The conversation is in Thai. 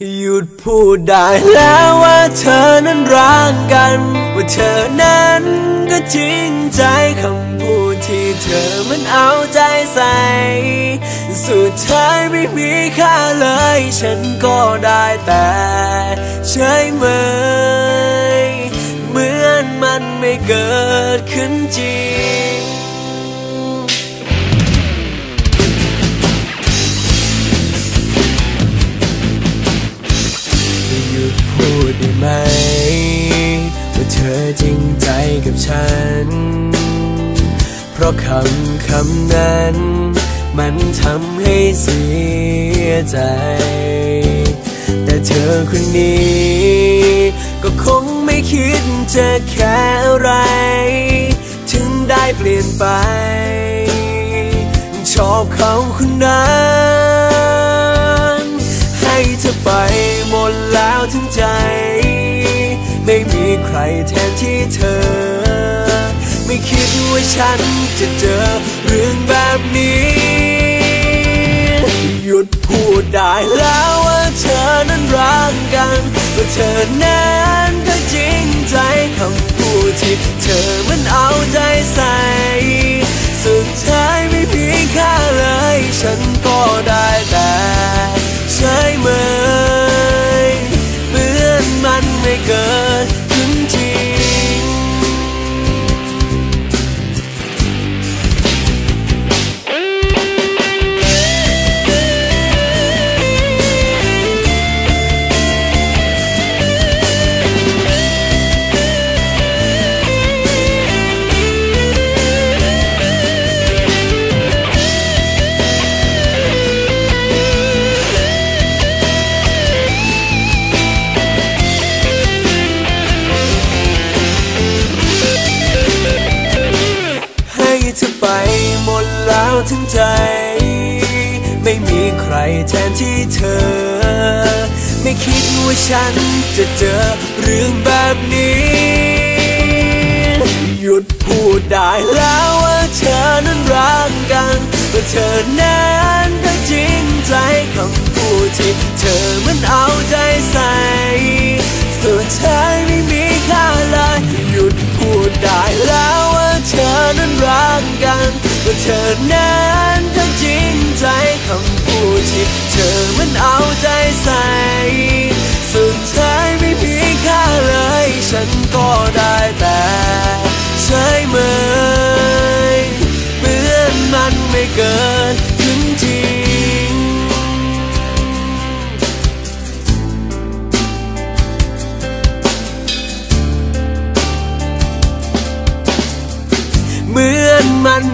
หยุดพูดได้แล้วว่าเธอนั้นรักกัน ว่าเธอนั้นก็จริงใจคำพูดที่เธอมันเอาใจใส่ สุดท้ายไม่มีค่าเลย ฉันก็ได้แต่ใช่ไหม เหมือนมันไม่เกิดขึ้นจริง พูดได้ไหม ว่าเธอจริงใจกับฉัน เพราะคำคำนั้น มันทำให้เสียใจ แต่เธอคนนี้ ก็คงไม่คิดจะแค่อะไร ถึงได้เปลี่ยนไป ชอบเขาคนนั้น ครแทนที่เธอ ไม่คิดว่าฉันจะเจอเรื่องแบบนี้ หยุดพูดได้แล้วว่าเธอนั้นรักกันว่าเธอนั้นก็จริงใจคำพูดที่เธอมันเอาใจใส่ สุดท้ายไม่มีค่าเลยฉัน แล้วทั้งใจ ไม่มีใครแทนที่เธอ ไม่คิดว่าฉันจะเจอเรื่องแบบนี้ หยุดพูดได้แล้วว่าเธอนั้นรักกันว่าเธอนั้นก็จริงใจคำพูดที่เธอมันเอา เธอนั้นก็จริงใจคำพูดที่เธอมันเอาใจใส่สุดท้ายไม่มีค่าเลย ฉันก็ได้แต่ใช่ไหมเหมือนมันไม่เกิดขึ้นจริงเมือ นมัน